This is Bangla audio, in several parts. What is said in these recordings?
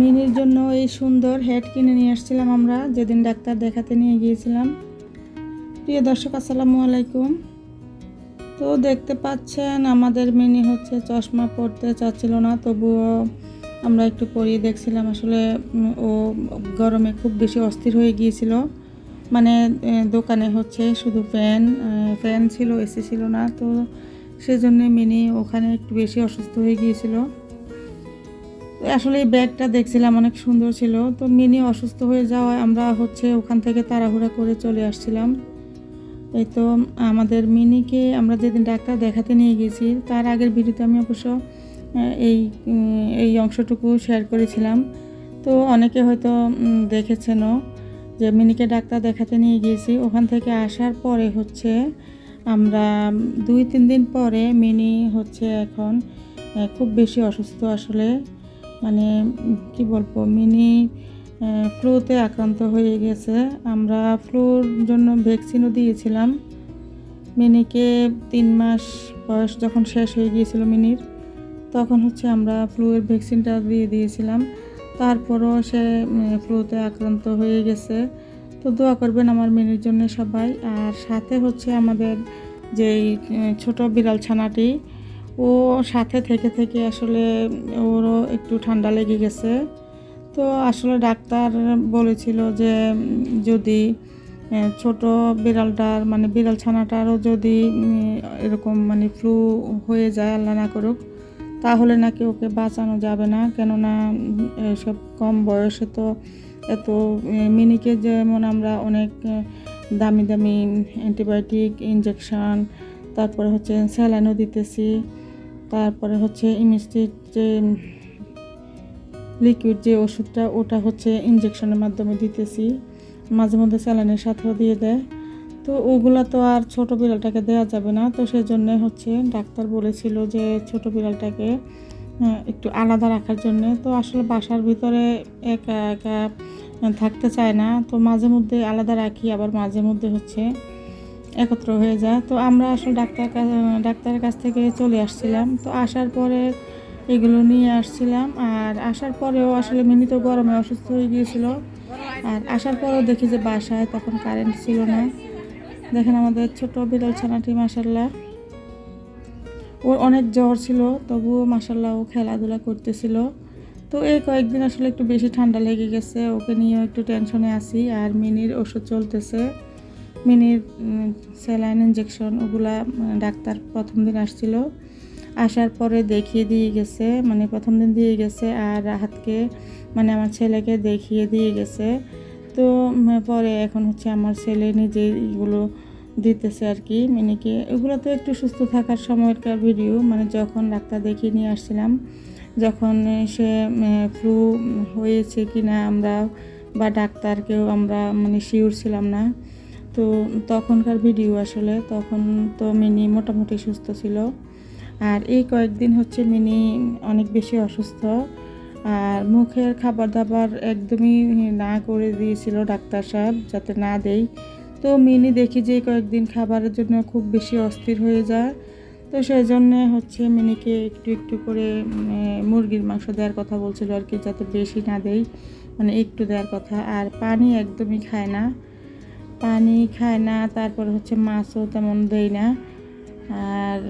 মিনির জন্য এই সুন্দর হেড কিনে নিয়ে আসছিলাম আমরা, যেদিন ডাক্তার দেখাতে নিয়ে গিয়েছিলাম। প্রিয় দর্শক, আসসালামু আলাইকুম। তো দেখতে পাচ্ছেন, আমাদের মিনি হচ্ছে চশমা পরতে চাচ্ছিল না, তবুও আমরা একটু পরিয়ে দেখছিলাম। আসলে ও গরমে খুব বেশি অস্থির হয়ে গিয়েছিল। মানে দোকানে হচ্ছে শুধু ফ্যান ফ্যান ছিল, এসি ছিল না। তো সেজন্য মিনি ওখানে একটু বেশি অসুস্থ হয়ে গিয়েছিল। আসলে এই ব্যাগটা দেখছিলাম, অনেক সুন্দর ছিল। তো মিনি অসুস্থ হয়ে যাওয়ায় আমরা হচ্ছে ওখান থেকে তাড়াহুড়া করে চলে আসছিলাম। এই তো আমাদের মিনিকে আমরা যেদিন ডাক্তার দেখাতে নিয়ে গেছি তার আগের ভিডিওতে আমি অবশ্য এই এই অংশটুকু শেয়ার করেছিলাম। তো অনেকে হয়তো দেখেছেনও যে মিনিকে ডাক্তার দেখাতে নিয়ে গিয়েছি। ওখান থেকে আসার পরে হচ্ছে আমরা দুই, তিন দিন পরে মিনি হচ্ছে এখন খুব বেশি অসুস্থ আসলে। মানে কি বলব, মিনি ফ্লুতে আক্রান্ত হয়ে গেছে। আমরা ফ্লুর জন্য ভ্যাকসিনও দিয়েছিলাম। মিনিকে তিন মাস বয়স যখন শেষ হয়ে গিয়েছিল মিনির, তখন হচ্ছে আমরা ফ্লুয়ের ভ্যাকসিনটা দিয়ে দিয়েছিলাম। তারপরও সে ফ্লুতে আক্রান্ত হয়ে গেছে। তো দোয়া করবেন আমার মেয়ের জন্য সবাই। আর সাথে হচ্ছে আমাদের যেই ছোট বিড়াল ছানাটি, ও সাথে থেকে থেকে আসলে ওরও একটু ঠান্ডা লেগে গেছে। তো আসলে ডাক্তার বলেছিল যে যদি ছোট বিড়ালটার মানে বিড়াল ছানাটারও যদি এরকম মানে ফ্লু হয়ে যায়, আল্লাহ না করুক, তাহলে নাকি ওকে বাঁচানো যাবে না। কেননা এসব কম বয়সে তো এত মিনিকে যেমন আমরা অনেক দামি দামি অ্যান্টিবায়োটিক ইঞ্জেকশন তারপরে হচ্ছে স্যালাইনও দিতেছি, তারপরে হচ্ছে ইমিস্টিক যে, লিকুইড যে ওষুধটা, ওটা হচ্ছে ইঞ্জেকশনের মাধ্যমে দিতেছি, মাঝে মধ্যে স্যালাইনের সাথেও দিয়ে দেয়। তো ওগুলো তো আর ছোট বিড়ালটাকে দেওয়া যাবে না, তো সেই জন্য হচ্ছে ডাক্তার বলেছিল যে ছোট বিড়ালটাকে একটু আলাদা রাখার জন্য। তো আসলে বাসার ভিতরে একা একা থাকতে চায় না। তো মাঝে মধ্যে আলাদা রাখি, আবার মাঝে মধ্যে হচ্ছে একত্র হয়ে যায়। তো আমরা আসলে ডাক্তার ডাক্তারের কাছ থেকে চলে আসছিলাম। তো আসার পরে এগুলো নিয়ে আসছিলাম। আর আসার পরেও আসলে মিনি তো গরমে অসুস্থ হয়ে গিয়েছিল। আর আসার পরেও দেখি যে বাসায় তখন কারেন্ট ছিল না। দেখেন আমাদের ছোট বিড়াল ছানাটি মাসাল্লাহ ওর অনেক জ্বর ছিল, তবুও মাসাল্লাহ ও খেলাধুলা করতেছিল। তো এই কয়েকদিন আসলে একটু বেশি ঠান্ডা লেগে গেছে, ওকে নিয়েও একটু টেনশনে আছি আর মিনির ওষুধ চলতেছে। মিনির স্যালাইন ইঞ্জেকশন ওগুলা ডাক্তার প্রথম দিন আসছিল। আসার পরে দেখিয়ে দিয়ে গেছে মানে প্রথম দিন দিয়ে গেছে আর রাহাতকে মানে আমার ছেলেকে দেখিয়ে দিয়ে গেছে। তো পরে এখন হচ্ছে আমার ছেলে নিজে এগুলো দিতেছে আর কি মিনিকে এগুলো তো একটু সুস্থ থাকার সময়কার ভিডিও মানে যখন ডাক্তার দেখিয়ে নিয়ে আসছিলাম, যখন সে ফ্লু হয়েছে কি না আমরা বা ডাক্তারকেও আমরা মানে শিওর ছিলাম না, তো তখনকার ভিডিও আসলে তখন তো মিনি মোটামুটি সুস্থ ছিল। আর এই কয়েকদিন হচ্ছে মিনি অনেক বেশি অসুস্থ, আর মুখের খাবার দাবার একদমই না করে দিয়েছিল ডাক্তার সাহেব, যাতে না দেই। তো মিনি দেখি যে কয়েকদিন খাবারের জন্য খুব বেশি অস্থির হয়ে যায়। তো সেই জন্যে হচ্ছে মিনিকে একটু একটু করে মুরগির মাংস দেওয়ার কথা বলছিল আর কি, যাতে বেশি না দেই মানে একটু দেওয়ার কথা। আর পানি একদমই খায় না। পানি খায় না, তারপর হচ্ছে মাছও তেমন দেই না। আর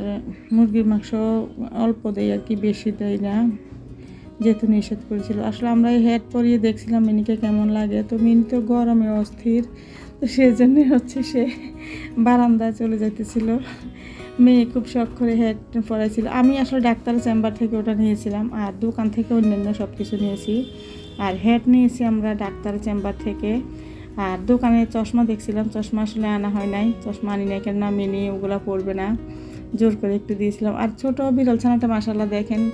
মুরগির মাংস অল্প দেই আর কি, বেশি দেই না, যেহেতু নিষেধ করেছিল। আসলে আমরা এই হেড পরিয়ে দেখছিলাম মিনিকে কেমন লাগে। তো মিনি তো গরমে অস্থির। তো সেই জন্যে হচ্ছে সে বারান্দায় চলে যেতেছিল মেয়ে খুব শখ করে হেড পরাইছিল আমি আসলে ডাক্তারের চেম্বার থেকে ওটা নিয়েছিলাম আর দোকান থেকে অন্যান্য সব কিছু নিয়েছি। আর হেড নিয়েছি আমরা ডাক্তারের চেম্বার থেকে। আর দোকানে চশমা দেখছিলাম। চশমা আসলে আনা হয় নাই। চশমা আনি নাই কেন মিনি ওগুলা পড়বে না। জোর করে একটু দিয়েছিলাম। আর ছোট বিড়াল ছানাটা মাসাল্লাহ দেখেন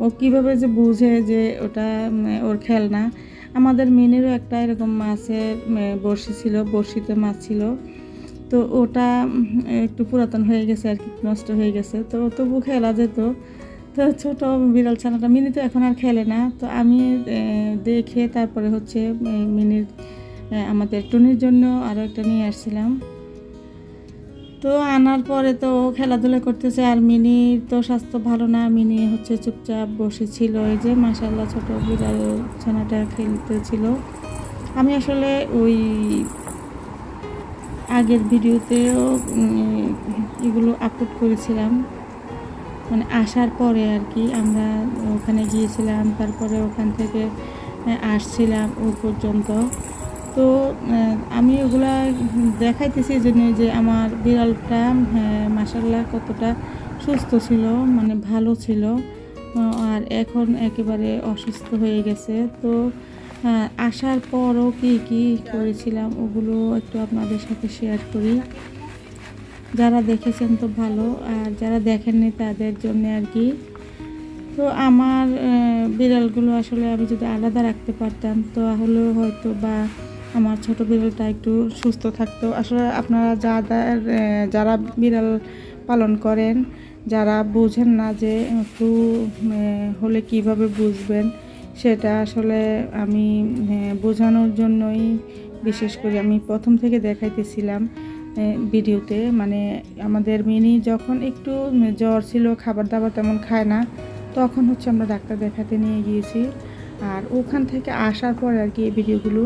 ও কীভাবে যে বুঝে যে ওটা উম, ওর খেলনা। আমাদের মেনেরও একটা এরকম মাছের বড়শি ছিল, বড়শিতে মাছ ছিল। তো ওটা একটু পুরাতন হয়ে গেছে আর কি, নষ্ট হয়ে গেছে। তো তবু খেলা যেত। তো ছোট বিড়াল ছানাটা মিনি তো এখন আর খেলে না। তো আমি দেখে তারপরে হচ্ছে মিনির আমাদের টুনির জন্য আরও একটা নিয়ে আসছিলাম। তো আনার পরে তো ও খেলাধুলা করতেছে আর মিনি তো স্বাস্থ্য ভালো না, মিনি হচ্ছে চুপচাপ বসেছিল। এই যে মাসাল্লাহ ছোট বিড়াল ছানাটা খেলতেছিল। আমি আসলে ওই আগের ভিডিওতেও এগুলো আপলোড করেছিলাম। মানে আসার পরে আর কি আমরা ওখানে গিয়েছিলাম, তারপরে ওখান থেকে আসছিলাম ও পর্যন্ত। তো আমি ওগুলা দেখাইতেছি এই জন্য যে আমার বিড়ালটা হ্যাঁ, মাসাল্লাহ কতটা সুস্থ ছিল মানে ভালো ছিল আর এখন একেবারে অসুস্থ হয়ে গেছে। তো আসার পরও কি কি করেছিলাম ওগুলো একটু আপনাদের সাথে শেয়ার করি। যারা দেখেছেন তো ভালো আর যারা দেখেননি তাদের জন্য আর কি। তো আমার বিড়ালগুলো আসলে আমি যদি আলাদা রাখতে পারতাম তাহলে হয়তো বা আমার ছোট বিড়ালটা একটু সুস্থ থাকতো। আসলে আপনারা যাদের যারা বিড়াল পালন করেন, যারা বোঝেন না যে একটু হলে কীভাবে বুঝবেন, সেটা আসলে আমি বোঝানোর জন্যই বিশেষ করে আমি প্রথম থেকে দেখাইতেছিলাম ভিডিওতে। মানে আমাদের মিনি যখন একটু জ্বর ছিল, খাবার দাবার তেমন খায় না, তখন হচ্ছে আমরা ডাক্তার দেখাতে নিয়ে গিয়েছি। আর ওখান থেকে আসার পর আর কি এই ভিডিওগুলো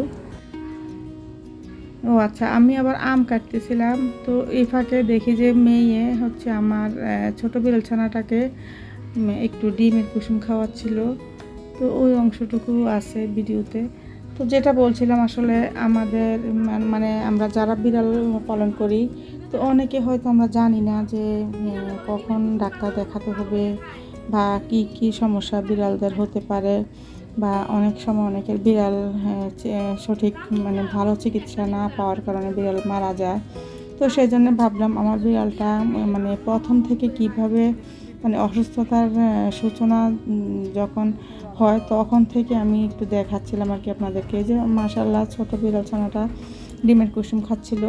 ও আচ্ছা আমি আবার আম কাটতেছিলাম। তো এই ফাঁকে দেখি যে মেয়ে হচ্ছে আমার ছোট বিড়াল একটু ডিমের কুসুম খাওয়াচ্ছিল। তো ওই অংশটুকু আছে ভিডিওতে। তো যেটা বলছিলাম আসলে আমাদের মানে আমরা যারা বিড়াল পালন করি, তো অনেকে হয়তো আমরা জানি না যে কখন ডাক্তার দেখাতে হবে বা কি কি সমস্যা বিড়ালদের হতে পারে। বা অনেক সময় অনেকের বিড়াল হ্যাঁ, সঠিক মানে ভালো চিকিৎসা না পাওয়ার কারণে বিড়াল মারা যায়। তো সেই জন্য ভাবলাম আমার বিড়ালটা মানে প্রথম থেকে কীভাবে মানে অসুস্থতার সূচনা যখন হয় তখন থেকে আমি একটু দেখাচ্ছিলাম আর কি আপনাদেরকে। যে মাশাল্লাহ ছোট বিড়াল ছানাটা ডিমের কুসুম খাচ্ছিল।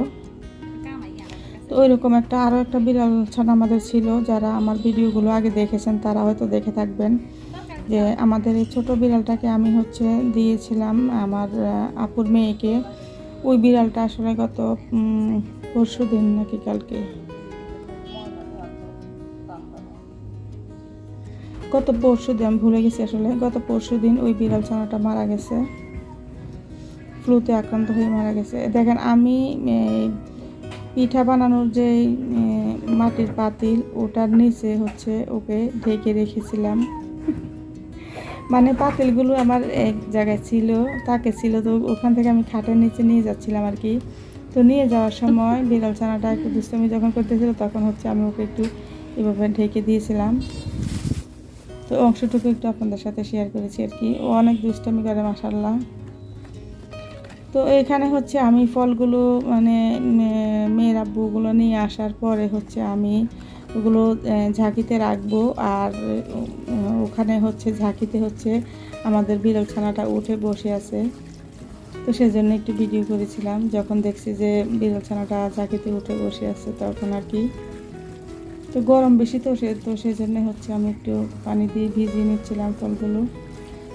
তো ওইরকম একটা আরও একটা বিড়াল ছানা আমাদের ছিল যারা আমার ভিডিওগুলো আগে দেখেছেন তারা হয়তো দেখে থাকবেন। যে আমাদের এই ছোটো বিড়ালটাকে আমি হচ্ছে দিয়েছিলাম আমার আপুর মেয়েকে। ওই বিড়ালটা আসলে গত পরশু দিন নাকি কালকে। গত পরশু দিন আমি ভুলে গেছি আসলে, গত পরশু দিন ওই বিড়াল ছানাটা মারা গেছে। ফ্লুতে আক্রান্ত হয়ে মারা গেছে। দেখেন, আমি পিঠা বানানোর যে মাটির পাতিল, ওটার নিচে হচ্ছে ওকে ঢেকে রেখেছিলাম। মানে পাতিলগুলো আমার এক জায়গায় ছিল, তাকে ছিল, তো ওখান থেকে আমি খাটের নিচে নিয়ে যাচ্ছিলাম আর কি। তো নিয়ে যাওয়ার সময় বিড়াল ছানাটা একটু দুষ্টমি যখন করতেছিল, তখন হচ্ছে আমি ওকে একটু এভাবে ঢেকে দিয়েছিলাম। তো অংশটুকু একটু আপনাদের সাথে শেয়ার করেছি আর কি। ও অনেক দুষ্টমি করে মাসাল্লাহ তো এখানে হচ্ছে আমি ফলগুলো মানে মেয়ের আব্বুগুলো নিয়ে আসার পরে হচ্ছে আমি ওগুলো ঝাঁকিতে রাখব। আর ওখানে হচ্ছে, ঝাঁকিতে হচ্ছে, আমাদের বিড়াল ছানাটা উঠে বসে আছে। তো সেজন্য একটু ভিডিও করেছিলাম। যখন দেখছি যে বিড়াল ছানাটা ঝাঁকিতে উঠে বসে আছে, তখন আর কি। তো গরম বেশি তো সে, তো সেই জন্য হচ্ছে আমি একটু পানি দিয়ে ভিজিয়ে নিচ্ছিলাম ফলগুলো।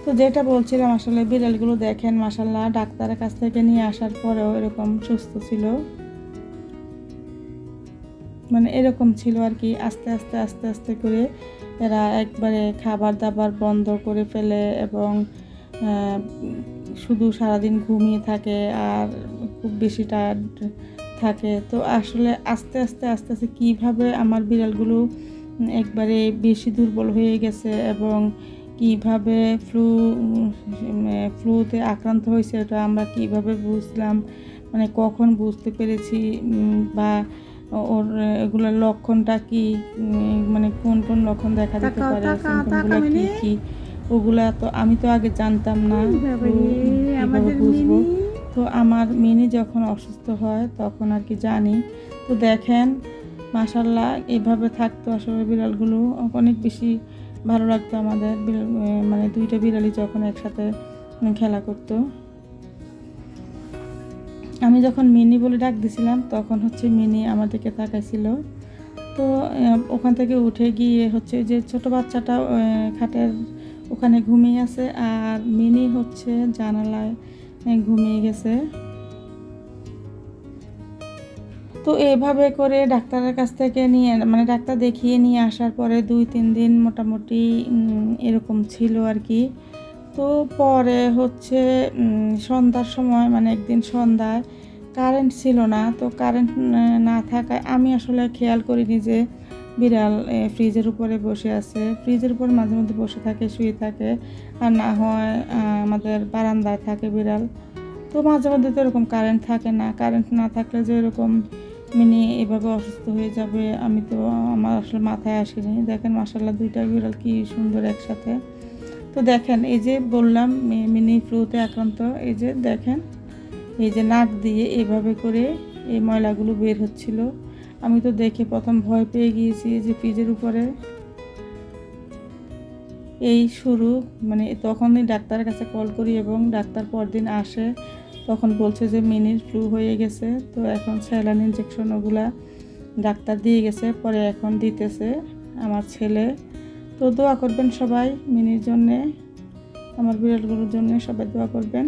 তো যেটা বলছিলাম, আসলে বিড়ালগুলো দেখেন মাসাল্লাহ ডাক্তারের কাছ থেকে নিয়ে আসার পরেও এরকম সুস্থ ছিল। মানে এরকম ছিল আর কি, আস্তে আস্তে আস্তে আস্তে করে এরা একবারে খাবার দাবার বন্ধ করে ফেলে এবং শুধু সারাদিন ঘুমিয়ে থাকে আর খুব বেশি টায়ার্ড থাকে। তো আসলে আস্তে আস্তে আস্তে আস্তে কীভাবে আমার বিড়ালগুলো একবারে বেশি দুর্বল হয়ে গেছে এবং কীভাবে ফ্লু ফ্লুতে আক্রান্ত হয়েছে, এটা আমরা কীভাবে বুঝলাম মানে কখন বুঝতে পেরেছি বা ওর এগুলোর লক্ষণটা কি? মানে কোন কোন লক্ষণ দেখা দিতে পারে? কি কি? ওগুলা তো আমি তো আগে জানতাম না। তো বুঝব? তো আমার মিনি যখন অসুস্থ হয় তখন আর কি জানি। তো দেখেন মাসাল্লাহ এইভাবে থাকতো আসলে বিড়ালগুলো। অনেক বেশি ভালো লাগতো আমাদের বিড়াল মানে দুইটা বিড়ালই যখন একসাথে খেলা করতো। আমি যখন মিনি বলে ডাক দিছিলাম, তখন হচ্ছে মিনি আমার দিকে তাকাইছিল। তো ওখান থেকে উঠে গিয়ে হচ্ছে যে ছোট বাচ্চাটা খাটের ওখানে ঘুমিয়ে আছে আর মিনি হচ্ছে জানালায় ঘুমিয়ে গেছে। তো এভাবে করে ডাক্তারের কাছ থেকে নিয়ে মানে ডাক্তার দেখিয়ে নিয়ে আসার পরে দুই, তিন দিন মোটামুটি এরকম ছিল আর কি। তো পরে হচ্ছে সন্ধ্যার সময় মানে একদিন সন্ধ্যায় কারেন্ট ছিল না, তো কারেন্ট না থাকায় আমি আসলে খেয়াল করিনি যে বিড়াল ফ্রিজের উপরে বসে আছে। ফ্রিজের উপর মাঝে মধ্যে বসে থাকে, শুয়ে থাকে, আর না হয় আমাদের বারান্দায় থাকে বিড়াল। তো মাঝে মধ্যে তো এরকম কারেন্ট থাকে না। কারেন্ট না থাকলে যে এরকম মিনি এভাবে অসুস্থ হয়ে যাবে, আমি তো, আমার আসলে মাথায় আসেনি। দেখেন মাসাল্লাহ দুইটা বিড়াল কি সুন্দর একসাথে। তো দেখেন, এই যে বললাম মিনি ফ্লুতে আক্রান্ত, এই যে দেখেন, এই যে নাক দিয়ে এভাবে করে এই ময়লাগুলো বের হচ্ছিল। আমি তো দেখে প্রথম ভয় পেয়ে গিয়েছি যে ফ্রিজের উপরে। এই শুরু মানে তখনই ডাক্তারের কাছে কল করি এবং ডাক্তার পরদিন আসে, তখন বলছে যে মিনির ফ্লু হয়ে গেছে, তো এখন স্যালাইন ইঞ্জেকশন ওগুলা ডাক্তার দিয়ে গেছে, পরে এখন দিতেছে। আমার ছেলে তো দোয়া করবেন সবাই মিনির জন্যে আমার বিড়ালগুলোর জন্য সবাই দোয়া করবেন।